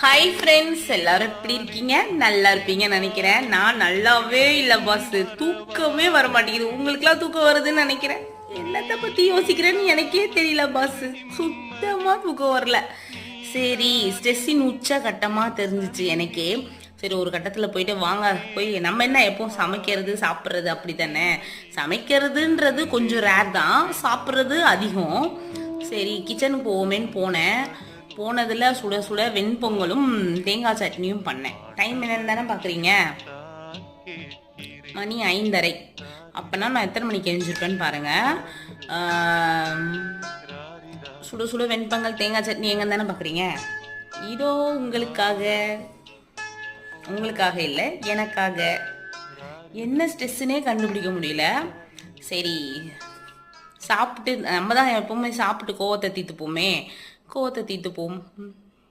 Hi friends எல்லாரும் எப்படி இருக்கீங்க? நல்லா இருப்பீங்கன்னு நினைக்கிறேன். நான் நல்லாவே இல்லை பாஸ் தூக்கமே வர மாட்டேங்குது உங்களுக்குலாம் தூக்கம் வருதுன்னு நினைக்கிறேன். என்னத்தை பத்தி யோசிக்கிறேன்னு எனக்கே தெரியல பாஸ் சுத்தமா தூக்கம் வரல. சரி ஸ்ட்ரெஸ்ஸின் உச்ச கட்டமா தெரிஞ்சிச்சு எனக்கே. சரி ஒரு கட்டத்தில் போயிட்டு வாங்க. போய் நம்ம என்ன எப்பவும் சமைக்கிறது சாப்பிட்றது அப்படி தானே சமைக்கிறதுன்றது கொஞ்சம் ரேர் தான். சாப்பிட்றது அதிகம். சரி கிச்சனுக்கு போவோமேன்னு போனேன். போனதில் சுட சுட வெண்பொங்கலும் தேங்காய் சட்னியும் பண்ணேன். டைம் என்னன்னு தானே பார்க்குறீங்க மணி ஐந்தரை. அப்போனா நான் எத்தனை மணிக்கு எழுந்திருப்பேன்னு பாருங்கள் சுட சுட வெண்பொங்கல் தேங்காய் சட்னி எங்கன்னு தானே பார்க்குறீங்க இதோ உங்களுக்காக. உங்களுக்காக இல்லை எனக்காக. என்ன ஸ்ட்ரெஸ்ஸுனே கண்டுபிடிக்க முடியல. சரி சாப்பிட்டு நம்ம தான் எப்பவுமே சாப்பிட்டு கோவத்தை தீர்த்துப்போமே. கோவத்தை தீர்த்துப்போம் ம்,